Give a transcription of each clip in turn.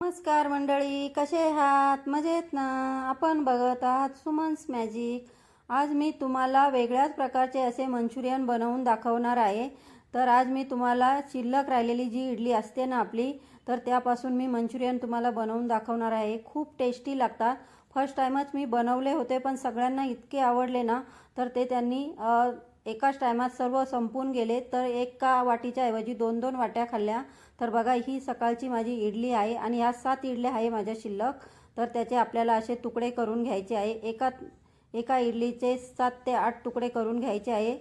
नमस्कार मंडळी कसे आहात? मजेत ना? आपण बघत आहात सुमन्स मॅजिक. आज मी तुम्हाला वेगळ्याच प्रकारचे असे मंचुरियन बनवून दाखवणार आहे. तर आज मी तुम्हाला शिल्लक राहिलेली जी इडली असते ना आपली तर त्यापासून मी मंचुरियन तुम्हाला बनवून दाखवणार आहे. खूप टेस्टी लागतात. फर्स्ट टाईमच मी बनवले होते पण सगळ्यांना इतके आवडले ना तर ते त्यांनी एकाच टायमात सर्व संपून गेले तर एका वाटीच्या ऐवजी दोन दोन वाट्या खाल्ल्या. तर बघा ही सकाळची माझी इडली आहे आणि ह्या सात इडल्या आहे माझ्या शिल्लक. तर त्याचे आपल्याला असे तुकडे करून घ्यायचे आहे. एका एका इडलीचे सात ते आठ तुकडे करून घ्यायचे आहे.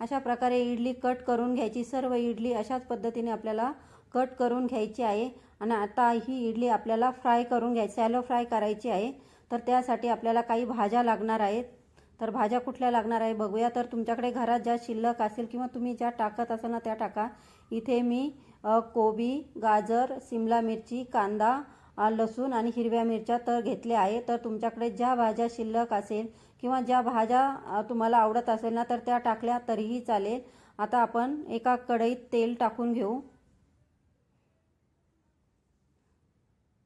अशा प्रकारे इडली कट करून घ्यायची. सर्व इडली अशाच पद्धतीने आपल्याला कट करून घ्यायची आहे. आणि आता ही इडली आपल्याला फ्राय करून घ्यायची सॅलो फ्राय करायची आहे. तर त्यासाठी आपल्याला काही भाज्या लागणार आहेत. तर भाज्या कुठल्या लागणार आहे बघूया. तर तुमच्याकडे घरात ज्या शिल्लक असेल किंवा तुम्ही ज्या टाकत असाल ना त्या टाका. इथे मी कोबी गाजर सिमला मिरची कांदा लसूण आणि हिरव्या मिरच्या तर घेतल्या आहे. तर तुमच्याकडे ज्या भाज्या शिल्लक असेल किंवा ज्या भाज्या तुम्हाला आवडत असेल ना तर त्या टाकल्या तरीही चालेल. आता आपण एका कढईत तेल टाकून घेऊ.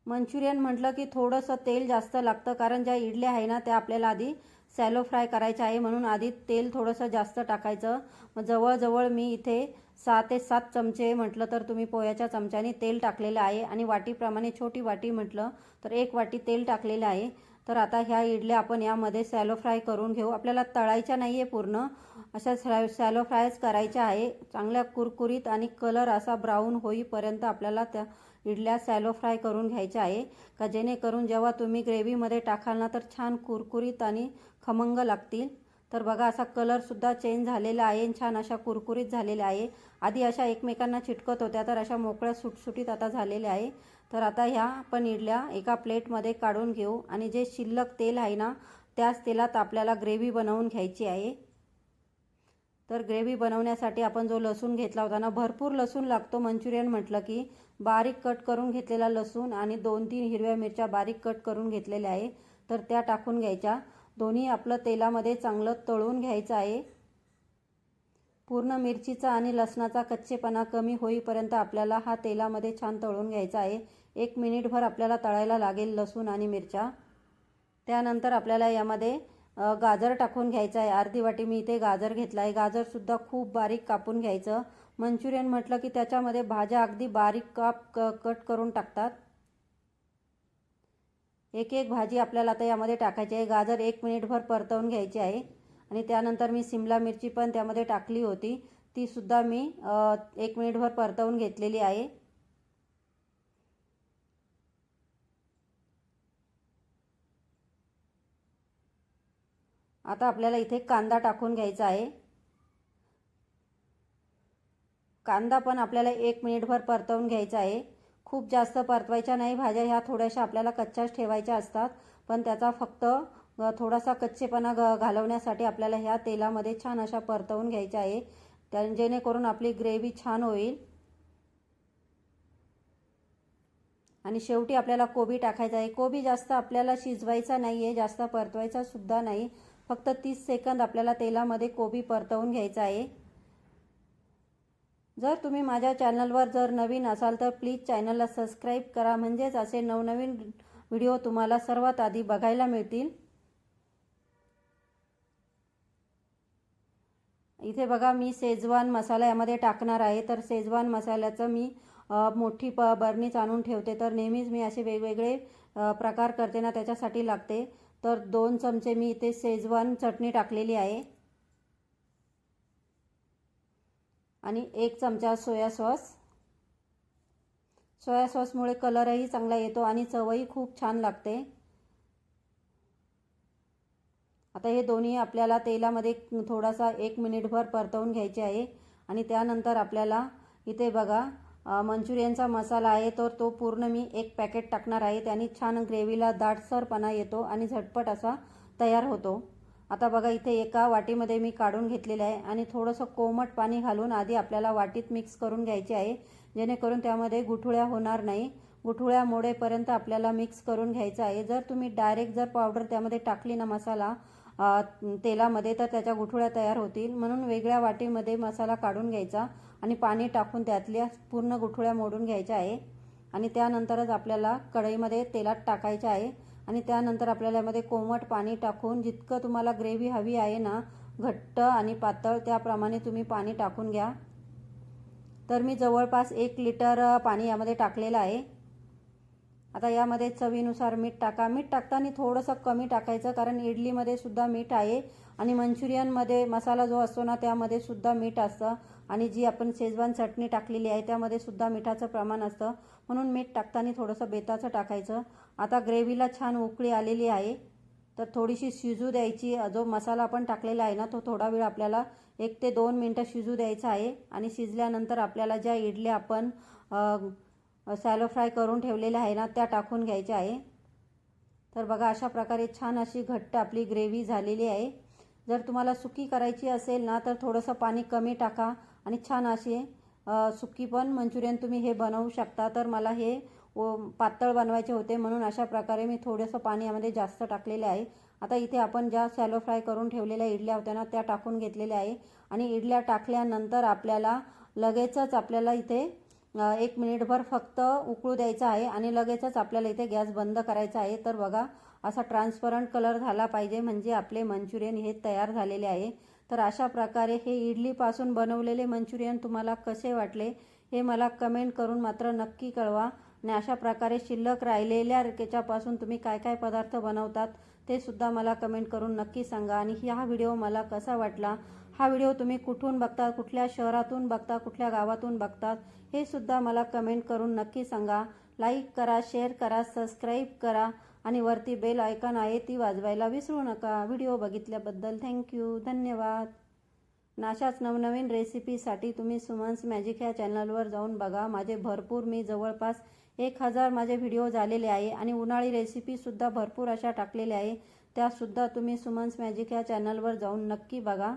मंचुरियन म्हटलं की थोडंसं तेल जास्त लागतं कारण ज्या इडल्या आहे ना त्या आपल्याला आधी सॅलो फ्राय करायचे आहे म्हणून आधी तेल थोडंसं जास्त टाकायचं. मग जवळजवळ मी इथे सहा ते सात चमचे म्हटलं तर तुम्ही पोह्याच्या चमच्याने तेल टाकलेलं आहे. आणि वाटीप्रमाणे छोटी वाटी म्हटलं तर एक वाटी तेल टाकलेलं आहे. तर आता ह्या इडल्या आपण यामध्ये सॅलो फ्राय करून घेऊ. आपल्याला तळायच्या नाही आहे पूर्ण. अशा सॅ सॅलो फ्रायच करायच्या आहे. चांगल्या कुरकुरीत आणि कलर असा ब्राऊन होईपर्यंत आपल्याला त्या इडल्या सॅलो फ्राय करून घ्यायच्या आहे. का जेणेकरून जेव्हा तुम्ही ग्रेव्हीमध्ये टाकाल ना तर छान कुरकुरीत आणि खमंग लागतील. तर बघा असा कलरसुद्धा चेंज झालेला आहे आणि छान अशा कुरकुरीत झालेल्या आहे. आधी अशा एकमेकांना चिटकत होत्या तर अशा मोकळ्या सुटसुटीत आता झालेल्या आहे. तर आता ह्या पण इडल्या एका प्लेटमध्ये काढून घेऊ. आणि जे शिल्लक तेल आहे ना त्याच तेलात आपल्याला ग्रेव्ही बनवून घ्यायची आहे. तर ग्रेव्ही बनवण्यासाठी आपण जो लसूण घेतला होता ना भरपूर लसूण लागतो. मंचुरियन म्हटलं की बारीक कट करून घेतलेला लसूण आणि दोन तीन हिरव्या मिरच्या बारीक कट करून घेतलेल्या आहे. तर त्या टाकून घ्यायच्या. दोन्ही आपलं तेलामध्ये चांगलं तळून घ्यायचं आहे. पूर्ण मिरचीचा आणि लसणाचा कच्चेपणा कमी होईपर्यंत आपल्याला हा तेलामध्ये छान तळून घ्यायचा आहे. एक मिनिटभर आपल्याला तळायला लागेल लसूण आणि मिरच्या. त्यानंतर आपल्याला यामध्ये गाजर टाकून घ्यायचं आहे. अर्धी वाटी मी इथे गाजर घेतला आहे गाजरसुद्धा खूप बारीक कापून घ्यायचं. मंचुरियन म्हटलं की त्याच्यामध्ये भाज्या अगदी बारीक काप क कट करून टाकतात. एक एक भाजी आपल्याला आता यामध्ये टाकायची आहे. गाजर एक मिनिटभर परतवून घ्यायची आहे. आणि त्यानंतर मी सिमला मिरची पण त्यामध्ये टाकली होती. ती सुद्धा मी एक मिनिटभर परतवून घेतलेली आहे. आता आपल्याला इथे कांदा टाकून घ्यायचा आहे. कांदा पण आपल्याला एक मिनिटभर परतवून घ्यायचा आहे. खूप जास्त परतवायच्या नाही. भाज्या ह्या थोड्याशा आपल्याला कच्च्याच ठेवायच्या असतात. पण त्याचा फक्त थोडासा कच्चेपणा घ घालवण्यासाठी आपल्याला ह्या तेलामध्ये छान अशा परतवून घ्यायच्या आहे. त्या जेणेकरून आपली ग्रेव्ही छान होईल. आणि शेवटी आपल्याला कोबी टाकायचा आहे. कोबी जास्त आपल्याला शिजवायचा नाही आहे जास्त परतवायचा सुद्धा नाही. फक्त तीस सेकंद आपल्याला तेलामध्ये कोबी परतवून घ्यायचा आहे. जर तुम्ही माझ्या चॅनलवर जर नवीन असाल तर प्लीज चॅनलला सबस्क्राईब करा. म्हणजेच असे नवनवीन व्हिडिओ तुम्हाला सर्वात आधी बघायला मिळतील. इथे बघा मी शेजवान मसाला यामध्ये टाकणार आहे. तर शेजवान मसाल्याचं मी मोठी प बरणीच आणून ठेवते. तर नेहमीच मी असे वेगवेगळे प्रकार करते ना त्याच्यासाठी लागते. तर दोन चमचे मी इथे शेजवान चटणी टाकलेली आहे. आणि एक चमचा सोया सॉस. सोया सॉसमुळे कलरही चांगला येतो आणि चवही खूप छान लागते. आता हे दोन्ही आपल्याला तेलामध्ये थोडासा एक मिनिटभर परतवून घ्यायचे आहे. आणि त्यानंतर आपल्याला इथे बघा मंचुरियनचा मसाला आहे तर तो पूर्ण मी एक पॅकेट टाकणार आहे. त्याने छान ग्रेव्हीला दाटसरपणा येतो आणि झटपट असा तयार होतो. आता बघा इथे एका वाटीमध्ये मी काढून घेतलेलं आहे आणि थोडंसं कोमट पाणी घालून आधी आपल्याला वाटीत मिक्स करून घ्यायचे आहे जेणेकरून त्यामध्ये गुठुळ्या होणार नाही. गुठुळ्या मोडेपर्यंत आपल्याला मिक्स करून घ्यायचं आहे. जर तुम्ही डायरेक्ट जर पावडर त्यामध्ये टाकली ना मसाला तेलामध्ये तर त्याच्या गुठुळ्या तयार होतील. म्हणून वेगळ्या वाटीमध्ये मसाला काढून घ्यायचा आणि पाणी टाकून त्यातल्या पूर्ण गुठुळ्या मोडून घ्यायच्या आहे. आणि त्यानंतरच आपल्याला कढईमध्ये तेलात टाकायचे आहे. आणि त्यानंतर आपल्याला यामध्ये कोमट पाणी टाकून जितकं तुम्हाला ग्रेव्ही हवी आहे ना घट्ट आणि पातळ त्याप्रमाणे तुम्ही पाणी टाकून घ्या. तर मी जवळपास एक लिटर पाणी यामध्ये टाकलेलं आहे. आता यामध्ये चवीनुसार मीठ टाका. मीठ टाकताना थोडंसं कमी टाकायचं कारण इडलीमध्ये सुद्धा मीठ आहे आणि मंचुरियनमध्ये मसाला जो असतो ना त्यामध्ये सुद्धा मीठ असतं. आणि जी आपण शेजवान चटणी टाकलेली आहे त्यामध्ये सुद्धा मिठाचं प्रमाण असतं. म्हणून मीठ टाकताना थोडंसं बेताचं टाकायचं. आता ग्रेव्हीला छान उकळी आलेली आहे. तर थोडीशी शिजू द्यायची. जो मसाला आपण टाकलेला आहे ना तो थोडा वेळ आपल्याला एक ते दोन मिनटं शिजू द्यायचा आहे. आणि शिजल्यानंतर आपल्याला ज्या इडल्या आपण सॅलो फ्राय करून ठेवलेल्या आहे ना त्या टाकून घ्यायच्या आहे. तर बघा अशा प्रकारे छान अशी घट्ट आपली ग्रेव्ही झालेली आहे. जर तुम्हाला सुकी करायची असेल ना तर थोडंसं पाणी कमी टाका. आणि छान अशी सुकी पण मंचुरियन तुम्ही हे बनवू शकता. तर मला हे पातळ बनवायचे होते म्हणून अशा प्रकारे मी थोडंसं पाणी यामध्ये जास्त टाकलेले आहे. आता इथे आपण ज्या सॅलो फ्राय करून ठेवलेल्या इडल्या होत्या ना त्या टाकून घेतलेल्या आहे. आणि इडल्या टाकल्यानंतर आपल्याला लगेचच आपल्याला इथे एक मिनिटभर फक्त उकळू द्यायचं आहे आणि लगेचच आपल्याला इथे गॅस बंद करायचा आहे. तर बघा असा ट्रान्सपरंट कलर झाला पाहिजे. म्हणजे आपले मंचुरियन हे तयार झालेले आहे. तर अशा प्रकारे हे इडलीपासून बनवलेले मंचुरियन तुम्हाला कसे वाटले हे मला कमेंट करून मात्र नक्की कळवा. आणि अशा प्रकारे शिल्लक राहिलेल्या केच्यापासून तुम्ही काय काय पदार्थ बनवतात ते सुद्धा मला कमेंट करून नक्की सांगा. आणि हा व्हिडिओ मला कसा वाटला हा व्हिडिओ तुम्ही कुठून बघता कुठल्या शहरातून बघता कुठल्या गावातून बघतात हे सुद्धा मला कमेंट करून नक्की सांगा. लाईक करा शेअर करा सबस्क्राईब करा. आणि वरती बेल आयकॉन आहे ती वाजवायला विसरू नका. व्हिडिओ बघितल्याबद्दल थँक्यू धन्यवाद. नाशाच नवनवीन रेसिपीसाठी तुम्ही सुमन्स मॅजिक ह्या चॅनलवर जाऊन बघा. माझे भरपूर मी जवळपास एक हजार माझे व्हिडिओ झालेले आहे आणि उन्हाळी रेसिपीसुद्धा भरपूर अशा टाकलेल्या आहे. त्यासुद्धा तुम्ही सुमन्स मॅजिक ह्या चॅनलवर जाऊन नक्की बघा.